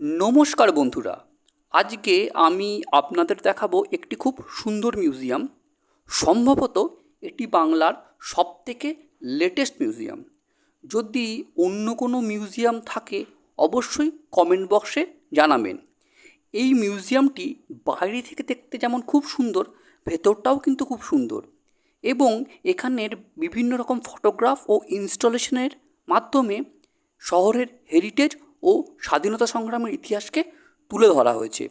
নমস্কার বন্ধুরা। আজকে আমি আপনাদের দেখাবো একটি খুব সুন্দর মিউজিয়াম, সম্ভবত এটি বাংলার সবথেকে লেটেস্ট মিউজিয়াম। যদি অন্য কোনো মিউজিয়াম থাকে, অবশ্যই কমেন্ট বক্সে জানাবেন। এই মিউজিয়ামটি বাইরে থেকে দেখতে যেমন খুব সুন্দর, ভেতরটাও কিন্তু খুব সুন্দর এবং এখানের বিভিন্ন রকম ফটোগ্রাফ ও ইনস্টলেশনের মাধ্যমে শহরের হেরিটেজ ও স্বাধীনতা সংগ্রামের ইতিহাসকে তুলে ধরা হয়েছে।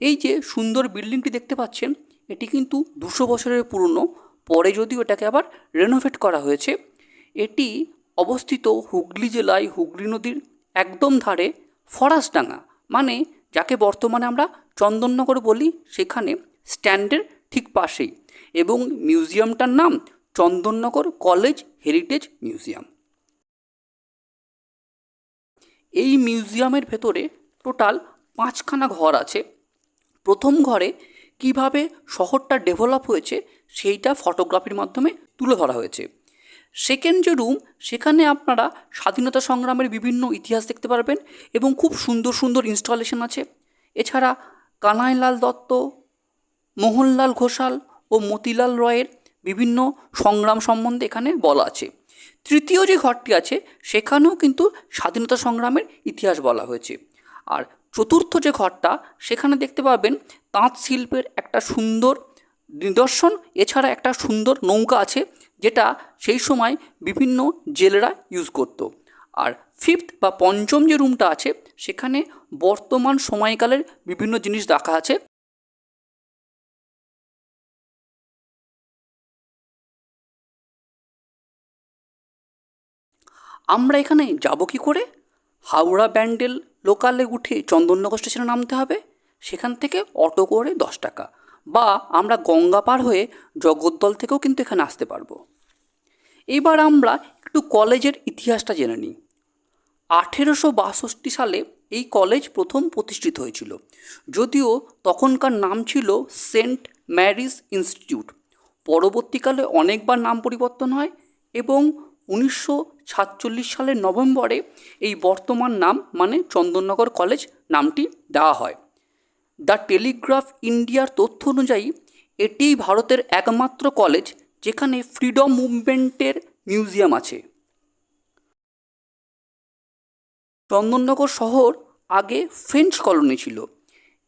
এই যে সুন্দর বিল্ডিংটি দেখতে পাচ্ছেন, এটি কিন্তু দুশো বছরের পুরনো, পরে যদিও এটাকে আবার রেনোভেট করা হয়েছে। এটি অবস্থিত হুগলি জেলায় হুগলি নদীর একদম ধারে ফরাসডাঙ্গা মানে যাকে বর্তমানে আমরা চন্দননগর বলি, সেখানে স্ট্যান্ডের ঠিক পাশেই এবং মিউজিয়ামটার নাম চন্দননগর কলেজ হেরিটেজ মিউজিয়াম। এই মিউজিয়ামের ভেতরে টোটাল পাঁচখানা ঘর আছে। প্রথম ঘরে কীভাবে শহরটা ডেভেলপ হয়েছে সেইটা ফটোগ্রাফির মাধ্যমে তুলে ধরা হয়েছে। সেকেন্ড যে রুম, সেখানে আপনারা স্বাধীনতা সংগ্রামের বিভিন্ন ইতিহাস দেখতে পারবেন এবং খুব সুন্দর সুন্দর ইনস্টলেশন আছে। এছাড়া কানাইলাল দত্ত, মোহনলাল ঘোষাল ও মতিলাল রয়ের বিভিন্ন সংগ্রাম সম্বন্ধে এখানে বলা আছে। তৃতীয় যে ঘরটি আছে, সেখানেও কিন্তু স্বাধীনতা সংগ্রামের ইতিহাস বলা হয়েছে। আর চতুর্থ যে ঘরটা, সেখানে দেখতে পাবেন তাঁত শিল্পের একটা সুন্দর নিদর্শন, এছাড়া একটা সুন্দর নৌকা আছে, যেটা সেই সময় বিভিন্ন জেলেরা ইউজ করতো। আর ফিফথ বা পঞ্চম যে রুমটা আছে, সেখানে বর্তমান সময়কালের বিভিন্ন জিনিস রাখা আছে। আমরা এখানে যাব কি করে? হাওড়া ব্যান্ডেল লোকালে উঠে চন্দননগর স্টেশনে নামতে হবে। সেখান থেকে অটো করে দশ টাকা। বা আমরা গঙ্গা পার হয়ে জগদ্দল থেকেও কিন্তু এখানে আসতে পারব। এবার আমরা একটু কলেজের ইতিহাসটা জেনে নিই। আঠেরোশো বাষট্টি সালে এই কলেজ প্রথম প্রতিষ্ঠিত হয়েছিল। যদিও তখনকার নাম ছিল সেন্ট ম্যারিজ ইনস্টিটিউট। পরবর্তীকালে অনেকবার নাম পরিবর্তন হয় এবং উনিশশো সাতচল্লিশ সালের নভেম্বরে এই বর্তমান নাম মানে চন্দননগর কলেজ নামটি দেওয়া হয়। দ্য টেলিগ্রাফ ইন্ডিয়ার তথ্য অনুযায়ী এটিই ভারতের একমাত্র কলেজ যেখানে ফ্রিডম মুভমেন্টের মিউজিয়াম আছে। চন্দননগর শহর আগে ফ্রেঞ্চ কলোনি ছিল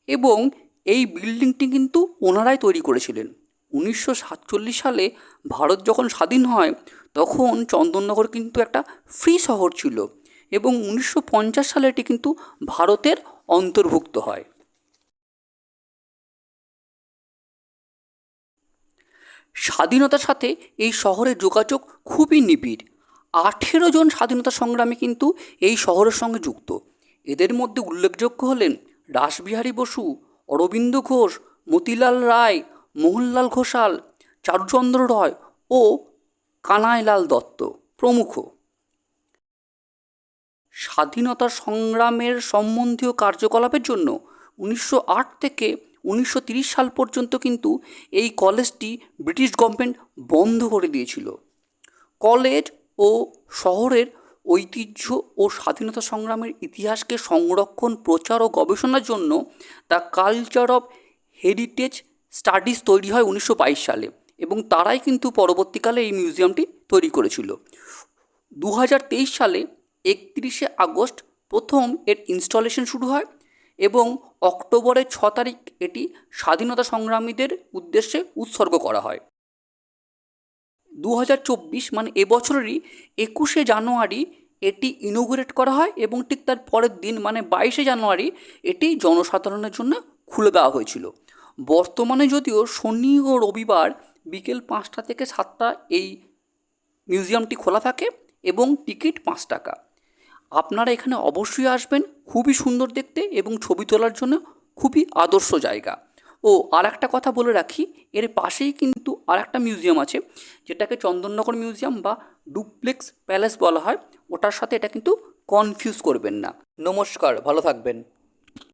এবং এই বিল্ডিংটি কিন্তু ওনারাই তৈরি করেছিলেন। উনিশশো সাতচল্লিশ সালে ভারত যখন স্বাধীন হয় তখন চন্দননগর কিন্তু একটা ফ্রি শহর ছিল এবং উনিশশো পঞ্চাশ সালে এটি কিন্তু ভারতের অন্তর্ভুক্ত হয়। স্বাধীনতার সাথে এই শহরের যোগাযোগ খুবই নিবিড়। আঠেরো জন স্বাধীনতা সংগ্রামী কিন্তু এই শহরের সঙ্গে যুক্ত। এদের মধ্যে উল্লেখযোগ্য হলেন রাসবিহারী বসু, অরবিন্দ ঘোষ, মতিলাল রায়, মোহনলাল ঘোষাল, চারুচন্দ্র রয় ও কানাইলাল দত্ত, প্রমুখ। স্বাধীনতা সংগ্রামের সম্বন্ধীয় কার্যকলাপের জন্য উনিশশো আট থেকে উনিশশো সাল পর্যন্ত কিন্তু এই কলেজটি ব্রিটিশ গভর্নমেন্ট বন্ধ করে দিয়েছিল। কলেজ ও শহরের ঐতিহ্য ও স্বাধীনতা সংগ্রামের ইতিহাসকে সংরক্ষণ, প্রচার ও গবেষণার জন্য the culture of heritage studies তৈরি হয় উনিশশো বাইশ সালে। এবং তারাই কিন্তু পরবর্তীকালে এই মিউজিয়ামটি তৈরি করেছিল। দু হাজার তেইশ সালে একত্রিশে আগস্ট প্রথম এর ইনস্টলেশন শুরু হয় এবং অক্টোবরের ছ তারিখ এটি স্বাধীনতা সংগ্রামীদের উদ্দেশ্যে উৎসর্গ করা হয়। দু হাজার চব্বিশ মানে এবছরেরই একুশে জানুয়ারি এটি ইনোগুরেট করা হয় এবং ঠিক তার পরের দিন মানে বাইশে জানুয়ারি এটি জনসাধারণের জন্য খুলে দেওয়া হয়েছিল। বর্তমানে যদিও শনি ও রবিবার বিকেল পাঁচটা থেকে সাতটা এই মিউজিয়ামটি খোলা থাকে এবং টিকিট পাঁচ টাকা। আপনারা এখানে অবশ্যই আসবেন, খুবই সুন্দর দেখতে এবং ছবি তোলার জন্য খুবই আদর্শ জায়গা। ও আর একটা কথা বলে রাখি, এর পাশেই কিন্তু আর একটা মিউজিয়াম আছে, যেটাকে চন্দননগর মিউজিয়াম বা ডুপ্লেক্স প্যালেস বলা হয়। ওটার সাথে এটা কিন্তু কনফিউজ করবেন না। নমস্কার, ভালো থাকবেন।